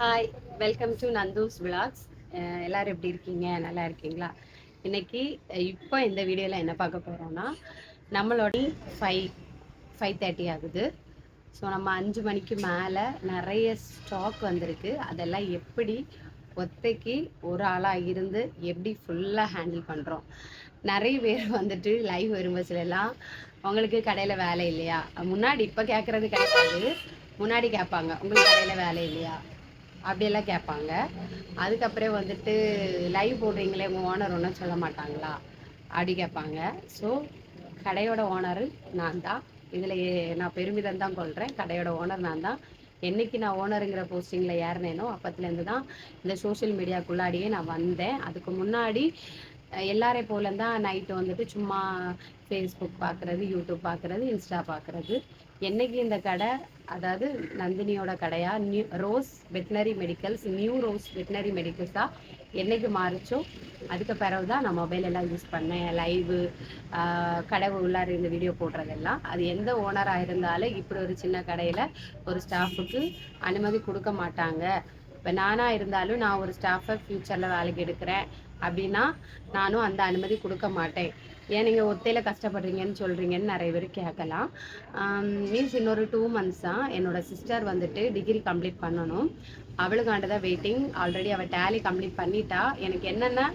Hi welcome to Nandhu's vlogs எல்லோரும் எப்படி இருக்கீங்க? நல்லா இருக்கீங்களா? இன்னைக்கு இப்போ இந்த வீடியோவில் என்ன பார்க்க போகிறோம்னா நம்மளோட ஃபைவ் ஃபைவ் தேர்ட்டி ஆகுது. ஸோ நம்ம அஞ்சு மணிக்கு மேலே நிறைய ஸ்டாக் வந்திருக்கு. அதெல்லாம் எப்படி ஒத்தைக்கு ஒரு ஆளாக இருந்து எப்படி ஃபுல்லாக ஹேண்டில் பண்ணுறோம் நிறைய பேர் வந்துட்டு லைவ் வரும் அவங்களுக்கு உங்களுக்கு கடையில் வேலை இல்லையா? முன்னாடி இப்போ கேட்குறது கிடையாது முன்னாடி கேட்பாங்க உங்களுக்கு கடையில் வேலை இல்லையா? அப்படியெல்லாம் கேட்பாங்க. அதுக்கப்புறம் வந்துட்டு லைவ் போடுறீங்களே உங்கள் ஓனர் ஒன்றும் சொல்ல மாட்டாங்களா? அப்படி கேட்பாங்க. ஸோ கடையோட ஓனர் நான் தான். இதில் நான் பெருமிதம் தான் கொள்கிறேன் கடையோட ஓனர் நான் தான். என்னைக்கு நான் ஓனருங்கிற போஸ்டிங்கில் ஏறினேனோ அப்பத்துலேருந்து தான் இந்த சோஷியல் மீடியாக்குள்ளாடியே நான் வந்தேன். அதுக்கு முன்னாடி அஹ், எல்லாரை போல தான் நைட்டு வந்துட்டு சும்மா ஃபேஸ்புக் பார்க்குறது யூடியூப் பார்க்குறது இன்ஸ்டா பார்க்குறது என்னைக்கு இந்த கடை அதாவது நந்தினியோட கடையா? New rose veterinary medicals new rose veterinary மெடிக்கல்ஸாக என்னைக்கு மாறிச்சோ? அதுக்கு பிறகு தான் நான் மொபைல் எல்லாம் யூஸ் பண்ணேன். லைவு கடை உள்ளார இருந்து வீடியோ போடுறதெல்லாம். அது எந்த ஓனராக இருந்தாலும் இப்படி ஒரு சின்ன கடையில் ஒரு ஸ்டாஃபுக்கு அனுமதி கொடுக்க மாட்டாங்க. இப்போ நானாக இருந்தாலும் நான் ஒரு ஸ்டாஃபை ஃப்யூச்சரில் வேலைக்கு எடுக்கிறேன். அப்படின்னா நானும் அந்த அனுமதி கொடுக்க மாட்டேன். ஏன் நீங்கள் ஒத்தையில் கஷ்டப்படுறீங்கன்னு சொல்கிறீங்கன்னு நிறைய பேர் கேட்கலாம். மீன்ஸ் இன்னொரு டூ மந்த்ஸ் தான் என்னோட சிஸ்டர் வந்துட்டு டிகிரி கம்ப்ளீட் பண்ணணும். அவளுக்காண்டு தான் வெயிட்டிங் ஆல்ரெடி அவள் டேலி கம்ப்ளீட் பண்ணிட்டா. எனக்கு என்னென்ன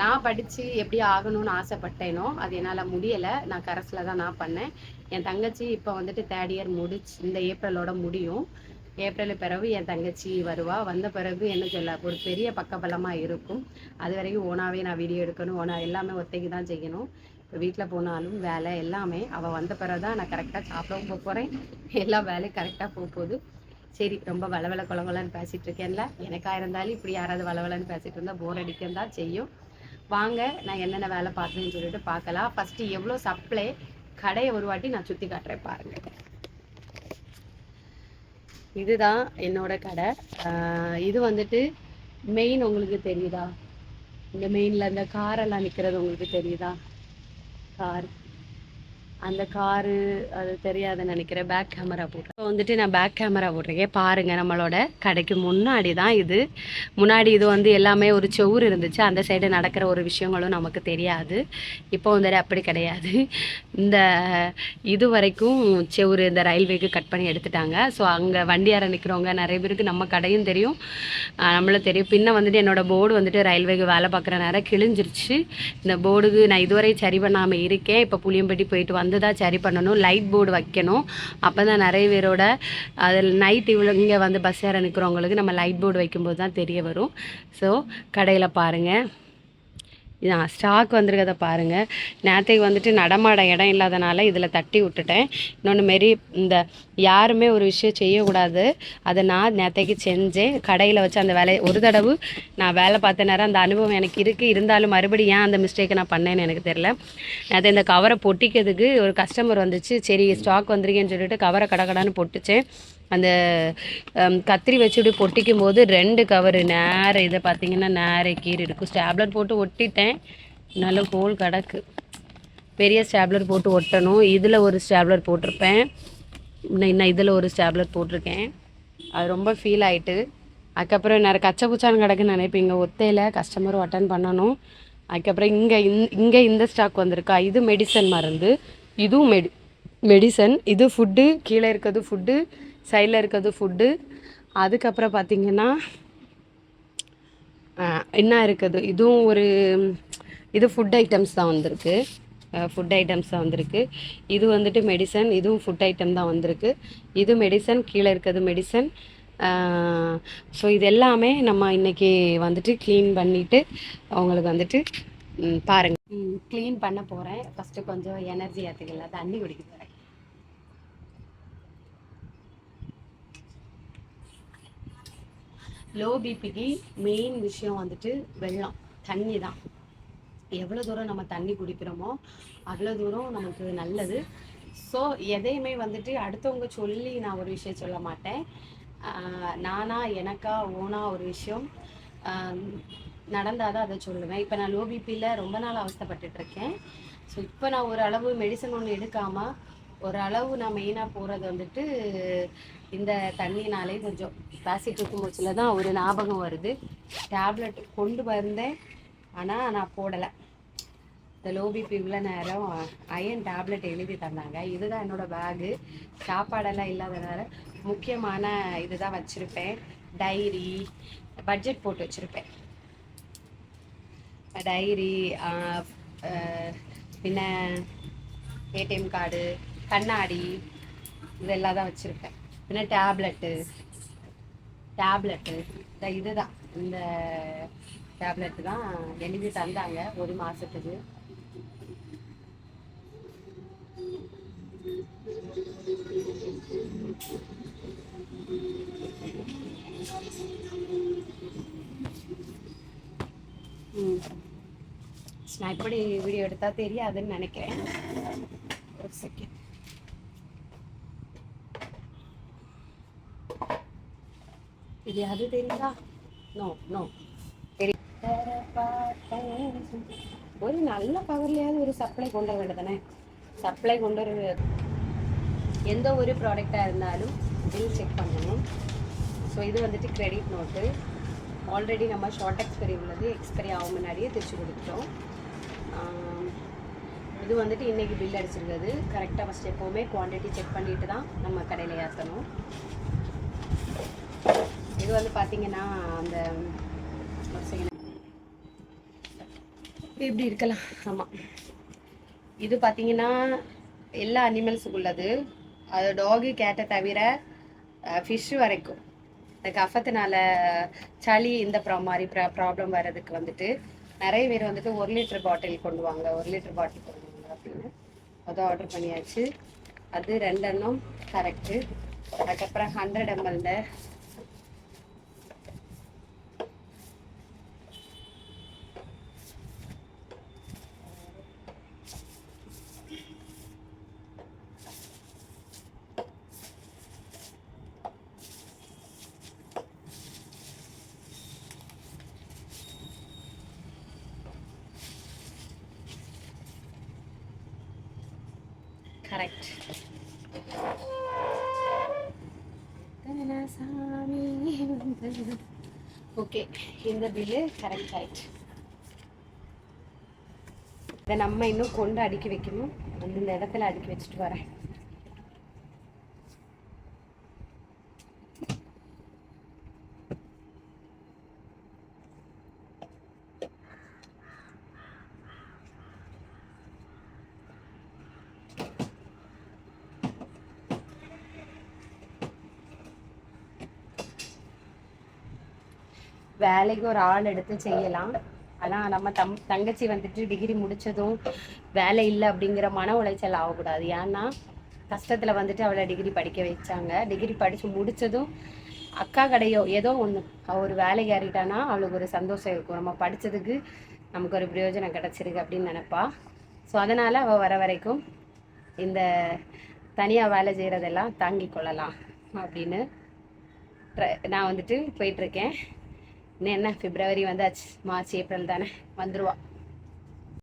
நான் படித்து எப்படி ஆகணும்னு ஆசைப்பட்டேனோ அது என்னால் முடியலை. நான் கரஸில் தான் நான் பண்ணேன். என் தங்கச்சி இப்போ வந்துட்டு தேர்ட் இயர் முடிச்சு இந்த ஏப்ரலோட முடியும். ஏப்ரல் பிறகு என் தங்கச்சி வருவா. வந்த பிறகு என்ன சொல்ல ஒரு பெரிய பக்கபலமாக இருக்கும். அது வரைக்கும் ஓனாவே நான் வீடியோ எடுக்கணும். ஓனா எல்லாமே ஒத்தைக்கு தான் செய்யணும். இப்போ வீட்டில் போனாலும் வேலை எல்லாமே. அவள் வந்த பிறகு தான் நான் கரெக்டாக சாப்பிடவும் போக போகிறேன் எல்லா வேலையும் கரெக்டாக போக போகுது. சரி ரொம்ப வளவள குளவலன்னு பேசிகிட்டு இருக்கேன்ல. எனக்கா இருந்தாலும் இப்படி யாராவது வளவலன்னு பேசிகிட்டு இருந்தால் போர் அடிக்கன்னு தான் செய்யும். வாங்க நான் என்னென்ன வேலை பார்க்குறேன்னு சொல்லிட்டு பார்க்கலாம். ஃபஸ்ட்டு எவ்வளோ சப்ளை கடையை ஒரு வாட்டி நான் சுற்றி காட்டுறேன் பாருங்கள் இதுதான் என்னோட கடை. ஆஹ் இது வந்துட்டு மெயின் உங்களுக்கு தெரியுதா? இந்த மெயின்ல இந்த காரெல்லாம் நிக்கிறது உங்களுக்கு தெரியுதா? கார் அந்த காரு அது தெரியாதுன்னு நினைக்கிறேன். பேக் கேமரா போடுறேன் இப்போ வந்துட்டு நான் பேக் கேமரா போட்டிருக்கேன். பாருங்க நம்மளோட கடைக்கு முன்னாடி தான் இது. முன்னாடி இது வந்து எல்லாமே ஒரு செவுரு இருந்துச்சு. அந்த சைடு நடக்கிற ஒரு விஷயங்களும் நமக்கு தெரியாது. இப்போ வந்துட்டு அப்படி கிடையாது. இந்த இது வரைக்கும் செவுரு இந்த ரயில்வேக்கு கட் பண்ணி எடுத்துட்டாங்க. ஸோ அங்கே வண்டியார நிற்கிறவங்க நிறைய பேருக்கு நம்ம கடையும் தெரியும். நம்மளும் தெரியும். பின்ன வந்துட்டு என்னோட போர்டு வந்துட்டு ரயில்வேக்கு வேலை பார்க்குற நேரம் கிழிஞ்சிருச்சு. இந்த போர்டுக்கு நான் இதுவரை சரி பண்ணாமல் இருக்கேன். இப்போ புளியம்பட்டி போயிட்டு வந்து வந்து தான் சரி பண்ணணும். லைட் போர்டு வைக்கணும். அப்போ தான் நிறைய பேரோட அதில் நைட் இவ்வளோ இங்கே வந்து பஸ் ஏற நிற்கிறவங்களுக்கு நம்ம லைட் போர்டு வைக்கும்போது தான் தெரிய வரும். ஸோ கடையில் பாருங்கள் ஸ்டாக் வந்திருக்கதை பாருங்கள் நேற்றுக்கு வந்துட்டு நடமாட இடம் இல்லாதனால இதில் தட்டி விட்டுட்டேன். இன்னொன்று மாரி இந்த யாருமே ஒரு விஷயம் செய்யக்கூடாது. அதை நான் நேற்றைக்கு செஞ்சேன். கடையில் வச்சு அந்த வேலையை ஒரு தடவை நான் வேலை பார்த்த நேரம் அந்த அனுபவம் எனக்கு இருக்குது இருந்தாலும் மறுபடியும் ஏன் அந்த மிஸ்டேக்கை நான் பண்ணேன்னு எனக்கு தெரில நேற்று இந்த கவரை பொட்டிக்கிறதுக்கு ஒரு கஸ்டமர் வந்துச்சு. சரி ஸ்டாக் வந்திருக்கேன்னு சொல்லிட்டு கவரை கடகடான்னு பொட்டுச்சேன். அந்த கத்திரி வச்சு இப்படி பொட்டிக்கும் போது ரெண்டு கவரு நேர இதை பார்த்தீங்கன்னா நேர கீறி இருக்கும். ஸ்டாப்லர் போட்டு ஒட்டிட்டேன். நல்ல ஹோல் கிடக்கு. பெரிய ஸ்டாப்லர் போட்டு ஒட்டணும். இதில் ஒரு ஸ்டாப்லர் போட்டிருப்பேன். இன்னும் இன்னும் இதில் ஒரு ஸ்டாப்லர் போட்டிருக்கேன். அது ரொம்ப ஃபீல் ஆயிட்டு. அதுக்கப்புறம் நிறைய கச்சை புச்சான்னு கிடக்குன்னு நினைப்பீங்க ஒத்தையில் கஸ்டமரும் அட்டன் பண்ணணும். அதுக்கப்புறம் இங்கே இந் இங்கே இந்த ஸ்டாக் வந்திருக்கா? இது மெடிசன் மருந்து. இதுவும் மெடி மெடிசன் இது ஃபுட்டு கீழே இருக்கிறது ஃபுட்டு சைடில் இருக்கிறது ஃபுட்டு. அதுக்கப்புறம் பார்த்தீங்கன்னா என்ன இருக்குது? இதுவும் ஒரு இது ஃபுட் ஐட்டம்ஸ் தான் வந்திருக்கு. ஃபுட் ஐட்டம்ஸ் தான் வந்திருக்கு. இது வந்துட்டு மெடிசன் இதுவும் ஃபுட் ஐட்டம் தான் வந்திருக்கு. இது மெடிசன் கீழே இருக்கிறது மெடிசன் ஸோ இது எல்லாமே நம்ம இன்றைக்கி வந்துட்டு க்ளீன் பண்ணிவிட்டு அவங்களுக்கு வந்துட்டு பாருங்கள் க்ளீன் பண்ண போகிறேன் ஃபஸ்ட்டு கொஞ்சம் எனர்ஜி ஏற்றுக்கல தண்ணி குடிக்க போகிறேன் லோ பிபிக்கு மெயின் விஷயம் வந்துட்டு வெள்ளம் தண்ணி தான் எவ்வளோ தூரம் நம்ம தண்ணி குடிக்கிறோமோ அவ்வளோ தூரம் நமக்கு நல்லது. ஸோ எதையுமே வந்துட்டு அடுத்தவங்க சொல்லி நான் ஒரு விஷயம் சொல்ல மாட்டேன். நானா எனக்கா ஓனா ஒரு விஷயம். நடந்தால் தான் அதை சொல்லுவேன். இப்போ நான் லோ பிபியில் ரொம்ப நாள் அவஸ்தைப்பட்டுட்டுருக்கேன் ஸோ இப்போ நான் ஒரு அளவு மெடிசன் ஒன்று எடுக்காமல் ஒரு அளவு நான் மெயினாக போகிறது வந்துட்டு இந்த தண்ணினாலே கொஞ்சம். ராசி தூக்குமூச்சில் தான் ஒரு ஞாபகம் வருது. டேப்லெட் கொண்டு வந்தேன். ஆனால் நான் போடலை. இந்த லோபிபி உள்ள இவ்வளோ நேரம் அயன் டேப்லெட் எழுதி தந்தாங்க. இதுதான் என்னோட பேகு சாப்பாடெல்லாம் இல்லாதனால முக்கியமான இதுதான் வச்சுருப்பேன். டைரி பட்ஜெட் போட்டு வச்சுருப்பேன். டைரி பின்ன ஏடிஎம் கார்டு கண்ணாடி இதெல்லாம் தான் வச்சுருப்பேன். பின்ன டேப்லெட்டு டேப்லெட்டு இந்த இதுதான். இந்த டேப்லெட்டு தான் எழுதி தந்தாங்க ஒரு மாதத்துக்கு ம். நான் எப்படி வீடியோ எடுத்தால் தெரியாதுன்னு நினைக்கிறேன். ஒரு செகண்ட் இது அது தெரியுதா? நோ நோ ஒரு நல்ல பவர்லையாவது ஒரு சப்ளை கொண்டு வர வேண்டியதானே சப்ளை கொண்டு வர எந்த ஒரு ப்ராடக்டாக இருந்தாலும் பில் செக் பண்ணணும். ஸோ இது வந்துட்டு கிரெடிட் நோட்டு ஆல்ரெடி நம்ம ஷார்ட் எக்ஸ்பெரி உள்ளது. எக்ஸ்பெரி ஆகும் முன்னாடியே தைச்சு கொடுத்துட்டோம். இது வந்துட்டு இன்றைக்கி பில் அடிச்சிருக்கிறது கரெக்டாக ஃபஸ்ட் எப்போவுமே குவான்டிட்டி செக் பண்ணிட்டு தான் நம்ம கடையில் ஏற்றணும் இது வந்து பார்த்தீங்கன்னா அந்த. இப்படி இருக்கலாம்? ஆமாம் இது பார்த்தீங்கன்னா எல்லா அனிமல்ஸுக்கு உள்ளது. அது டாகு கேட்டை தவிர ஃபிஷ்ஷு வரைக்கும். இந்த கஃபத்தினால சளி இந்த ப்ரா மாதிரி ப்ரா ப்ராப்ளம் வர்றதுக்கு வந்துட்டு நிறைய பேர் வந்துட்டு ஒரு லிட்டர் பாட்டில் கொண்டு வாங்க ஒரு லிட்டர் பாட்டில் கொண்டு வாங்க அப்படின்னு அதை ஆர்டர் பண்ணியாச்சு. அது ரெண்டெண்ணம் கரெக்டு அதுக்கப்புறம் ஹண்ட்ரட் எம்எல்ல கரெக்ட் ஓகே இந்த பில்லு கரெக்ட் ஆயிடுச்சு இதை நம்ம இன்னும் கொண்டு அடுக்கி வைக்கணும். அந்த இடத்துல அடுக்கி வச்சுட்டு வரேன். வேலைக்கு ஒரு ஆள் எடுத்து செய்யலாம். ஆனால் நம்ம தம் தங்கச்சி வந்துட்டு டிகிரி முடித்ததும் வேலை இல்லை அப்படிங்கிற மன உளைச்சல் ஆகக்கூடாது. ஏன்னா கஷ்டத்தில் வந்துட்டு அவளை டிகிரி படிக்க வச்சாங்க. டிகிரி படித்து முடிச்சதும் அக்கா கடையோ ஏதோ ஒன்று அவள் ஒரு வேலைக்கு ஏறிட்டானா அவளுக்கு ஒரு சந்தோஷம் இருக்கும். நம்ம படித்ததுக்கு நமக்கு ஒரு பிரயோஜனம் கிடச்சிருக்கு அப்படின்னு நினைப்பா. ஸோ அதனால் அவள் வர வரைக்கும் இந்த தனியாக வேலை செய்கிறதெல்லாம் தாங்கிக் கொள்ளலாம் அப்படின்னு நான் வந்துட்டு போயிட்டுருக்கேன் இன்னும் என்ன? பிப்ரவரி வந்தாச்சு. மார்ச் ஏப்ரல் தானே. வந்துடுவா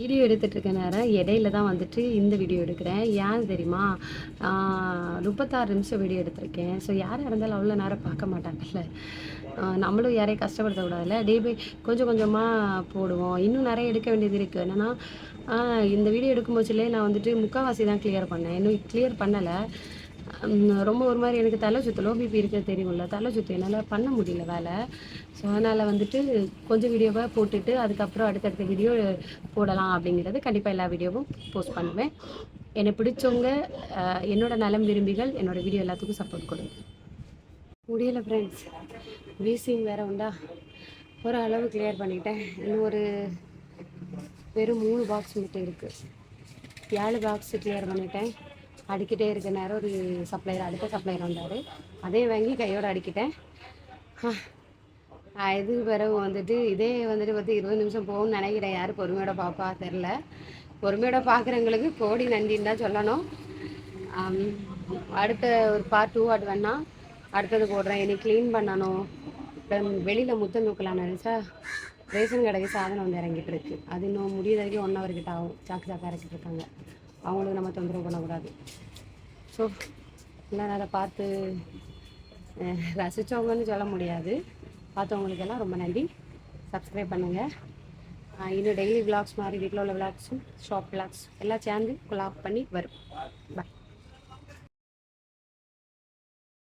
வீடியோ எடுத்துகிட்டு இருக்க நேரம் இடையில தான் வந்துட்டு இந்த வீடியோ எடுக்கிறேன். ஏன் தெரியுமா? முப்பத்தாறு நிமிஷம் வீடியோ எடுத்திருக்கேன். ஸோ யாராக இருந்தாலும் அவ்வளோ நேரம் பார்க்க மாட்டாங்கல்ல. நம்மளும் யாரையும் கஷ்டப்படுத்தக்கூடாதுல்ல டே பை கொஞ்சம் கொஞ்சமாக போடுவோம். இன்னும் நிறைய எடுக்க வேண்டியது இருக்குது என்னென்னா இந்த வீடியோ எடுக்கும்போதுலே நான் வந்துட்டு முக்கால்வாசி தான் கிளியர் பண்ணேன். இன்னும் கிளியர் பண்ணலை. ரொம்ப ஒரு மாதிரி எனக்கு தலை சுத்து லோ பிபி இருக்க தெரியும்ல. தலை சுத்து என்னால் பண்ண முடியல வேலை. ஸோ அதனால் வந்துட்டு கொஞ்சம் வீடியோவை போட்டுட்டு அதுக்கப்புறம் அடுத்தடுத்த வீடியோ போடலாம் அப்படிங்கிறது கண்டிப்பாக எல்லா வீடியோவும் போஸ்ட் பண்ணுவேன். என்னை பிடிச்சவங்க என்னோடய என்னோட நலம் விரும்பிகள் என்னோட வீடியோ எல்லாத்துக்கும் சப்போர்ட் கொடுங்க. முடியலை ஃப்ரெண்ட்ஸ் வீசிங் வேற உண்டா? ஒரு அளவு கிளியர் பண்ணிட்டேன். இன்னும் ஒரு வெறும் மூணு பாக்ஸ் மட்டும் இருக்குது ஏழு பாக்ஸ் கிளியர் பண்ணிட்டேன். அடிக்கிட்டே இருக்க நேரம் ஒரு சப்ளையர் அடுத்த சப்ளையர் வந்தார். அதையும் வாங்கி கையோடு அடிக்கிட்டேன். இது பிறகு வந்துட்டு இதே வந்துட்டு பார்த்து இருபது நிமிஷம் போகும்னு நினைக்கிறேன். யார் பொறுமையோட பார்ப்பா தெரில பொறுமையோட பார்க்குறவங்களுக்கு கோடி நன்றின்னு தான் சொல்லணும். அடுத்த ஒரு பார்ட் டூ ஆட் வேணால் அடுத்தது போடுறேன். இனி க்ளீன் பண்ணணும். வெளியில் முத்தம் தூக்கலாம்னு நினச்சா ரேஷன் கடைக்கு சாதனம் வந்து இறங்கிட்டு இருக்கு. அது இன்னும் முடியுற வரைக்கும் ஒன் ஹவர் கிட்ட ஆகும். சாக்கு சாக்கா இறக்கிட்டு இருக்காங்க. அவங்களுக்கு நம்ம தொந்தரவு பண்ணக்கூடாது. ஸோ எல்லாம் அதை பார்த்து ரசித்தவங்கன்னு சொல்ல முடியாது. பார்த்தவங்களுக்கெல்லாம் ரொம்ப நன்றி. சப்ஸ்கிரைப் பண்ணுங்கள் இன்னும் டெய்லி விளாக்ஸ் மாதிரி வீட்டில் உள்ள விளாக்ஸும் ஷாப் விளாக்ஸ் எல்லாம் சேர்ந்து கொலாப் பண்ணி வரும். பாய்